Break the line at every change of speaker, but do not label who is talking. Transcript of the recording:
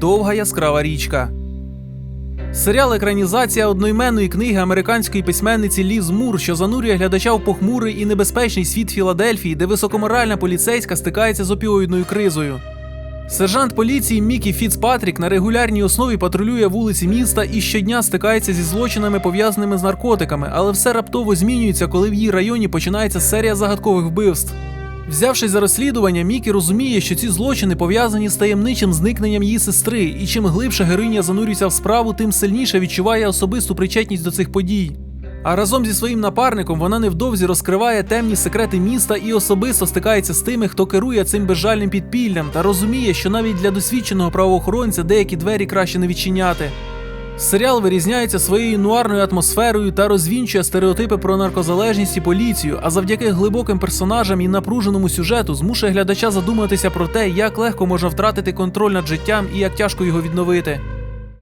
Довга яскрава річка. Серіал екранізація одноіменної книги американської письменниці Ліз Мур, що занурює глядача в похмурий і небезпечний світ Філадельфії, де високоморальна поліцейська стикається з опіоїдною кризою. Сержант поліції Мікі Фіцпатрік на регулярній основі патрулює вулиці міста і щодня стикається зі злочинами, пов'язаними з наркотиками, але все раптово змінюється, коли в її районі починається серія загадкових вбивств. Взявшись за розслідування, Мікі розуміє, що ці злочини пов'язані з таємничим зникненням її сестри, і чим глибше героїня занурюється в справу, тим сильніше відчуває особисту причетність до цих подій. А разом зі своїм напарником вона невдовзі розкриває темні секрети міста і особисто стикається з тими, хто керує цим безжальним підпіллям, та розуміє, що навіть для досвідченого правоохоронця деякі двері краще не відчиняти. Серіал вирізняється своєю нуарною атмосферою та розвінчує стереотипи про наркозалежність і поліцію, а завдяки глибоким персонажам і напруженому сюжету змушує глядача задуматися про те, як легко можна втратити контроль над життям і як тяжко його відновити.